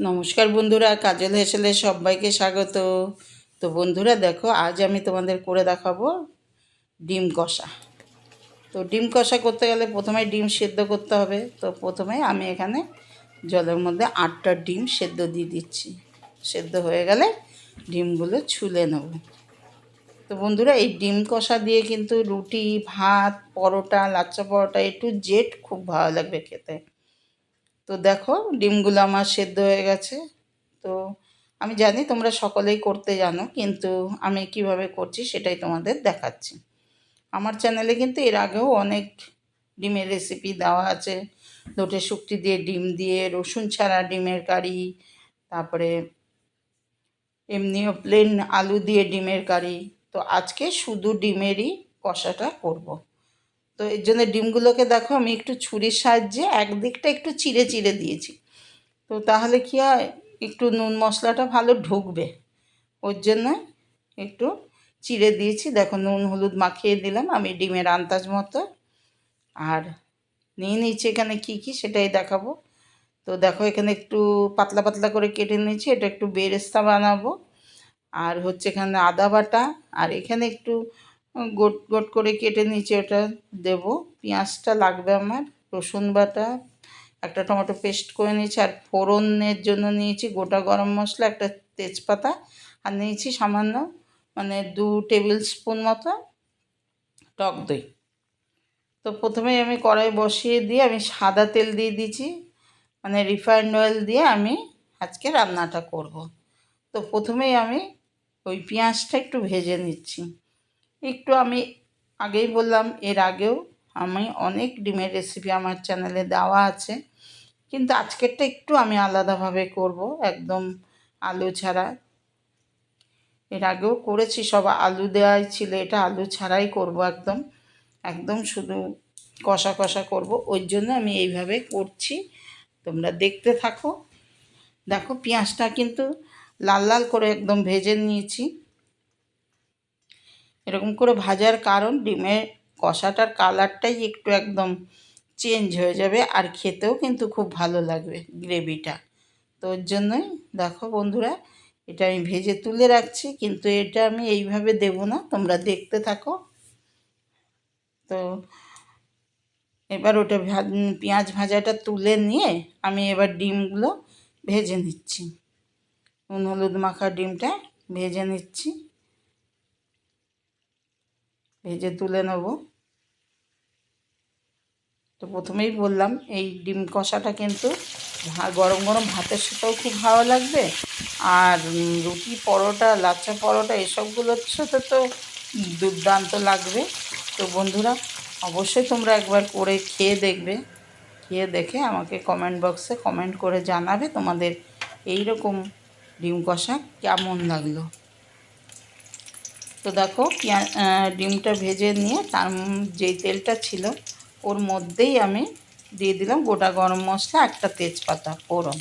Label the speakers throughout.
Speaker 1: নমস্কার বন্ধুরা, কাজল হেসেলে সবাইকে স্বাগত। তো বন্ধুরা, দেখো, আজ আমি তোমাদের করে দেখাবো ডিম কষা। তো ডিম কষা করতে গেলে প্রথমে ডিম সেদ্ধ করতে হবে। তো প্রথমে আমি এখানে জলের মধ্যে আটটা ডিম সেদ্ধ দিয়ে দিচ্ছি। সেদ্ধ হয়ে গেলে ডিমগুলো ছুলে নেব। তো বন্ধুরা, এই ডিম কষা দিয়ে কিন্তু রুটি, ভাত, পরোটা, লাচ্চা পরোটা একটু জেট খুব ভালো লাগবে খেতে। তো দেখো, ডিমগুলো আমার সেদ্ধ হয়ে গেছে। তো আমি জানি তোমরা সকলেই করতে জানো, কিন্তু আমি কীভাবে করছি সেটাই তোমাদের দেখাচ্ছি। আমার চ্যানেলে কিন্তু এর আগেও অনেক ডিমের রেসিপি দেওয়া আছে। লোটে শুক্তি দিয়ে ডিম দিয়ে, রসুন ছাড়া ডিমের কারি, তারপরে এমনিও প্লেন আলু দিয়ে ডিমের কারি। তো আজকে শুধু ডিমেরই কষাটা করব। তো এর জন্য ডিমগুলোকে দেখো আমি একটু ছুরির সাহায্যে একদিকটা একটু চিড়ে চিড়ে দিয়েছি। তো তাহলে কি হয়? একটু নুন মশলাটা ভালো ঢুকবে। ওর জন্য একটু চিড়ে দিয়েছি। দেখো নুন হলুদ মাখিয়ে দিলাম আমি ডিমের আন্দাজ মতো। আর নিয়ে নিয়েছি এখানে কি কি সেটাই দেখাবো। তো দেখো এখানে একটু পাতলা পাতলা করে কেটে নিয়েছি। এটা একটু বেরেস্তা বানাবো। আর হচ্ছে এখানে আদা বাটা। আর এখানে একটু গোট গোট করে কেটে নিয়েছি ওটা দেব। পেঁয়াজটা লাগবে আমার, রসুন বাটা, একটা টমেটো পেস্ট করে নিয়েছি, আর ফোড়নের জন্য নিয়েছি গোটা গরম মশলা, একটা তেজপাতা, আর নিয়েছি সামান্য মানে দু টেবিল স্পুন মতো টক দই। তো প্রথমেই আমি কড়াই বসিয়ে দিয়ে আমি সাদা তেল দিয়ে দিয়েছি মানে রিফাইন্ড অয়েল দিয়ে আমি আজকে রান্নাটা করব। তো প্রথমেই আমি ওই পেঁয়াজটা একটু ভেজে নিচ্ছি। একটু আমি আগেই বললাম, এর আগেও আমি অনেক ডিমের রেসিপি আমার চ্যানেলে দেওয়া আছে। কিন্তু আজকেরটা একটু আমি আলাদাভাবে করব, একদম আলু ছাড়া। এর আগেও করেছি, সব আলু দেওয়াই ছিল, এটা আলু ছাড়াই করব একদম। একদম শুধু কষা কষা করব, ওই জন্য আমি এইভাবে করছি। তোমরা দেখতে থাকো। দেখো, পেঁয়াজটা কিন্তু লাল লাল করে একদম ভেজে নিয়েছি। এরকম করে ভাজার কারণ, ডিমের কষাটার কালারটাই একটু একদম চেঞ্জ হয়ে যাবে আর খেতেও কিন্তু খুব ভালো লাগবে গ্রেভিটা। তো ওর জন্যই দেখো বন্ধুরা, এটা আমি ভেজে তুলে রাখছি, কিন্তু এটা আমি এইভাবে দেব না, তোমরা দেখতে থাকো। তো এবার ওটা পেঁয়াজ ভাজাটা তুলে নিয়ে আমি এবার ডিমগুলো ভেজে নিচ্ছি। নুন, হলুদ মাখা ডিমটা ভেজে নিচ্ছি। ভেজে তুলে নেব। তো প্রথমেই বললাম, এই ডিম কষাটা কিন্তু গরম গরম ভাতের সাথেও খুব ভালো লাগবে। আর রুটি পরোটা, লাচ্চা পরোটা এসবগুলোর সাথে তো দুর্দান্ত লাগবে। তো বন্ধুরা, অবশ্যই তোমরা একবার করে খেয়ে দেখবে। খেয়ে দেখে আমাকে কমেন্ট বক্সে কমেন্ট করে জানাবে তোমাদের এই রকম ডিম কষা কেমন লাগল। তো দেখো ডিমটা ভেজে নিয়ে তার যেই তেলটা ছিল, ওর মধ্যেই আমি দিয়ে দিলাম গোটা গরম মশলা, একটা তেজপাতা, ফোড়ন।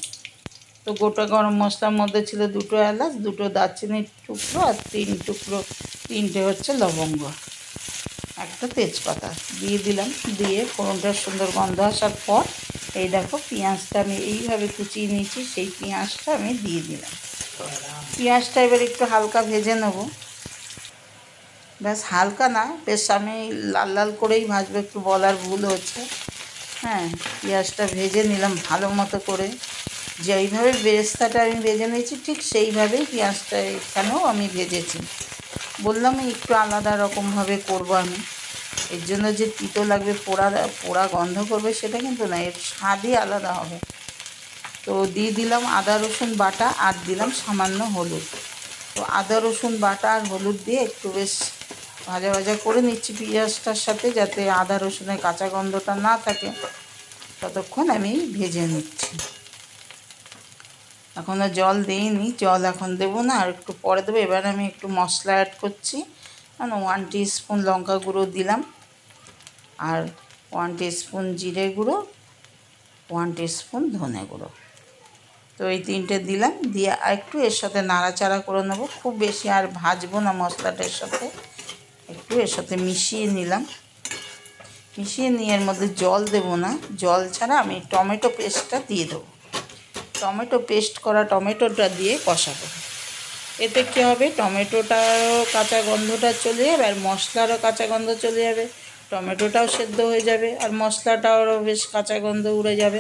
Speaker 1: তো গোটা গরম মশলার মধ্যে ছিল দুটো এলাচ, দুটো দারচিনির টুকরো আর তিন টুকরো, তিনটে হচ্ছে লবঙ্গ। একটা তেজপাতা দিয়ে দিলাম, দিয়ে ফোড়নটা সুন্দর গন্ধ আসার পর এই দেখো পেঁয়াজটা আমি এইভাবে কুচিয়ে নিয়েছি, সেই পেঁয়াজটা আমি দিয়ে দিলাম। পেঁয়াজটা এবার একটু হালকা ভেজে নেব। ব্যাস হালকা না, বেশ আমি লাল লাল করেই ভাজবো, একটু বলার ভুল হচ্ছে। হ্যাঁ পেঁয়াজটা ভেজে নিলাম ভালো মতো করে। যেইভাবে বেরেস্তাটা আমি ভেজে নিয়েছি, ঠিক সেইভাবেই পেঁয়াজটা এখানেও আমি ভেজেছি। বললাম একটু আলাদা রকমভাবে করব আমি। এর জন্য যে তিতো লাগবে, পোড়া পোড়া গন্ধ করবে সেটা কিন্তু না, এর স্বাদই আলাদা হবে। তো দিয়ে দিলাম আদা, রসুন বাটা আর দিলাম সামান্য হলুদ। তো আদা, রসুন বাটা আর হলুদ দিয়ে একটু বেশ ভাজা ভাজা করে নিচ্ছি পেঁয়াজটার সাথে যাতে আদা রসুনের কাঁচা গন্ধটা না থাকে। ততক্ষণ আমি ভেজে নিচ্ছি। এখন আর জল দিইনি, জল এখন দেবো না, আর একটু পরে দেবো। এবার আমি একটু মশলা অ্যাড করছি। মানে ওয়ান স্পুন লঙ্কা গুঁড়ো দিলাম। আর ওয়ান স্পুন জিরে গুঁড়ো ওয়ান স্পুন ধনে গুঁড়ো। তো এই তিনটে দিলাম। দিয়ে আর একটু এর সাথে নাড়াচাড়া করে নেব। খুব বেশি আর ভাজবো না মশলাটার সাথে। এর সাথে মিশিয়ে নিলাম। মিশিয়ে নিয়ে এর মধ্যে জল দেব না। জল ছাড়া আমি টমেটো পেস্টটা দিয়ে দেবো। টমেটো পেস্ট করা টমেটোটা দিয়ে কষাবো। এতে কী হবে? টমেটোটারও কাঁচা গন্ধটা চলে যাবে আর মশলারও কাঁচা গন্ধ চলে যাবে। টমেটোটাও সেদ্ধ হয়ে যাবে আর মশলাটাও বেশ কাঁচা গন্ধ উড়ে যাবে।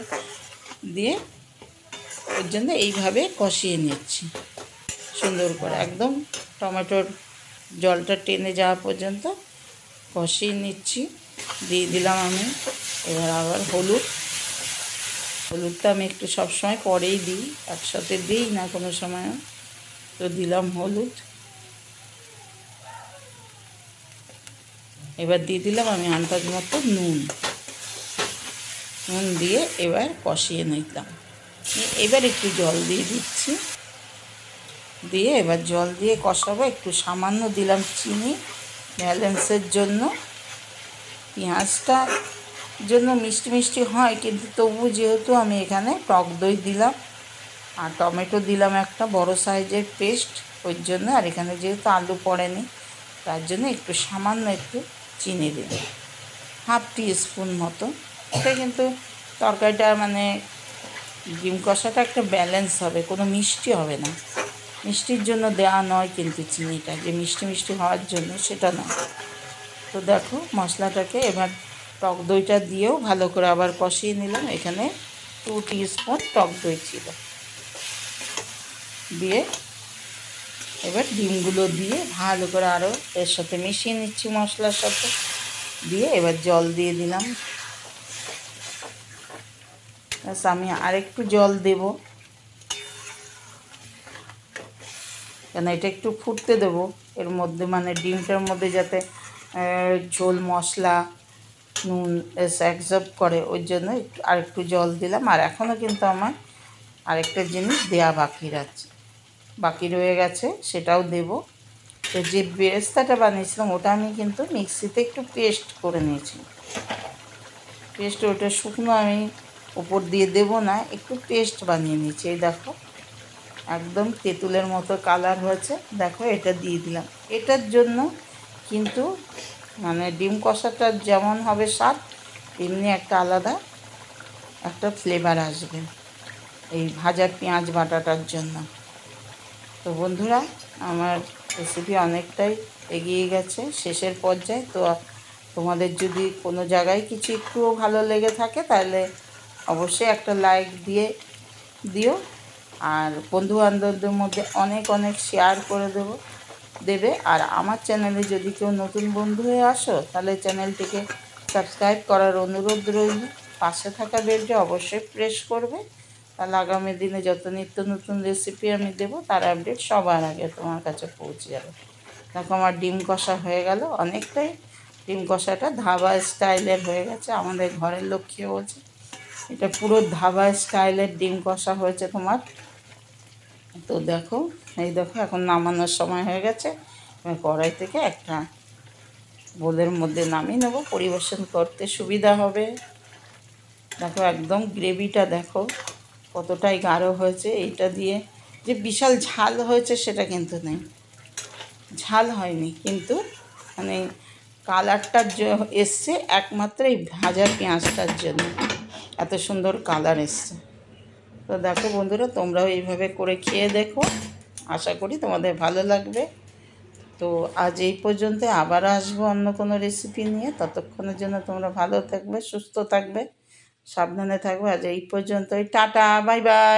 Speaker 1: দিয়ে ওর জন্য এইভাবে কষিয়ে নিচ্ছি। সুন্দর করে একদম টমেটোর জলটা টেনে যাওয়া পর্যন্ত কষিয়ে নিচ্ছি। দিয়ে দিলাম আমি। এবার আবার হলুদ। হলুদটা আমি একটু সবসময় পরেই দিই, একসাথে দিই না কোনো সময়। তো দিলাম হলুদ। এবার দিয়ে দিলাম আমি আন্দাজ মতো নুন। নুন দিয়ে এবার কষিয়ে নিলাম। এবার একটু জল দিয়ে দিচ্ছি। দিয়ে এবার জল দিয়ে কষাবো। একটু সামান্য দিলাম চিনি ব্যালেন্সের জন্য। পেঁয়াজটা জন্য মিষ্টি মিষ্টি হয়, কিন্তু তবু যেহেতু আমি এখানে টক দই দিলাম আর টমেটো দিলাম একটা বড় সাইজের পেস্ট, ওই জন্য আর এখানে যেহেতু আলু পড়েনি, তার জন্য একটু সামান্য একটু চিনি দিলাম। হাফ টি স্পুন মতো। এটা কিন্তু তরকারিটা মানে ডিম কষাটা একটা ব্যালেন্স হবে, কোনো মিষ্টি হবে না। মিষ্টির জন্য দেওয়া নয় কিন্তু চিনিটা যে মিষ্টি মিষ্টি হওয়ার জন্য সেটা নয়। তো দেখো মশলাটাকে এবার টক দইটা দিয়েও ভালো করে আবার কষিয়ে নিলাম। এখানে টু স্পুন টক দই ছিল। দিয়ে এবার ডিমগুলো দিয়ে ভালো করে আরও এর সাথে মিশিয়ে নিচ্ছি মশলার সাথে। দিয়ে এবার জল দিয়ে দিলাম। আমি আরেকটু জল দেব। কেন এটা একটু ফুটতে দেব? এর মধ্যে মানে ডিমটার মধ্যে যাতে ঝোল, মশলা, নুন অ্যাকসেপ্ট করে, ওই জন্য একটু, আরেকটু জল দিলাম। আর এখনও কিন্তু আমার আরেকটা জিনিস দেয়া বাকি আছে। বাকি রয়ে গেছে, সেটাও দেব। তো যে বেরেস্তাটা বানিয়েছিলাম, ওটা আমি কিন্তু মিক্সিতে একটু পেস্ট করে নিয়েছি। পেস্ট, ওটা শুকনো আমি উপর দিয়ে দেব না, একটু পেস্ট বানিয়ে নিয়েছি। এই দেখো একদম তেঁতুলের মতো কালার হয়েছে। দেখো, এটা দিয়ে দিলাম। এটার জন্য কিন্তু মানে ডিম কষাটা যেমন হবে স্বাদ, তেমনি একটা আলাদা একটা ফ্লেভার আসবে এই ভাজা পেঁয়াজ বাটাটার জন্য। তো বন্ধুরা, আমার রেসিপি অনেকটাই এগিয়ে গেছে শেষের পর্যায়ে। তো তোমাদের যদি কোনো জায়গায় কিছু একটুও ভালো লেগে থাকে, তাহলে অবশ্যই একটা লাইক দিয়ে দিও। আর বন্ধু বান্ধবদের মধ্যে অনেক অনেক শেয়ার করে দেবো, দেবে। আর আমার চ্যানেলে যদি কেউ নতুন বন্ধু হয়ে আসো, তাহলে চ্যানেলটিকে সাবস্ক্রাইব করার অনুরোধ রইল। পাশে থাকা বেলটি অবশ্যই প্রেস করবে। তাহলে আগামী দিনে যত নিত্য নতুন রেসিপি আমি দেবো, তার আপডেট সবার আগে তোমার কাছে পৌঁছে যাবে। দেখো আমার ডিম কষা হয়ে গেল। অনেকটাই ডিম কষাটা ধাবা স্টাইলের হয়ে গেছে। আমাদের ঘরের লোক খেয়ে বলছে এটা পুরো ধাবা স্টাইলের ডিম কষা হয়েছে তোমার। তো দেখো, এই দেখো, এখন নামানোর সময় হয়ে গেছে। আমি কড়াই থেকে একটা বোলের মধ্যে নামিয়ে নেব। পরিবেশন করতে সুবিধা হবে। দেখো, একদম গ্রেভিটা দেখো, কতটাই গাঢ় হয়েছে। এইটা দিয়ে যে বিশাল ঝাল হয়েছে সেটা কিন্তু নেই। ঝাল হয়নি, কিন্তু মানে কালারটা এসছে, একমাত্র এই ভাজা পেঁয়াজটার জন্য। এত সুন্দর কালার এসছে। তো দেখো বন্ধুরা, তোমরাও এইভাবে করে খেয়ে দেখো। আশা করি তোমাদের ভালো লাগবে। তো আজ এই পর্যন্ত আবার আসব অন্য কোনো রেসিপি নিয়ে। ততক্ষণের জন্য তোমরা ভালো থাকবে, সুস্থ থাকবে, সাবধানে থাকবে। আজ এই পর্যন্তই। Tata bye bye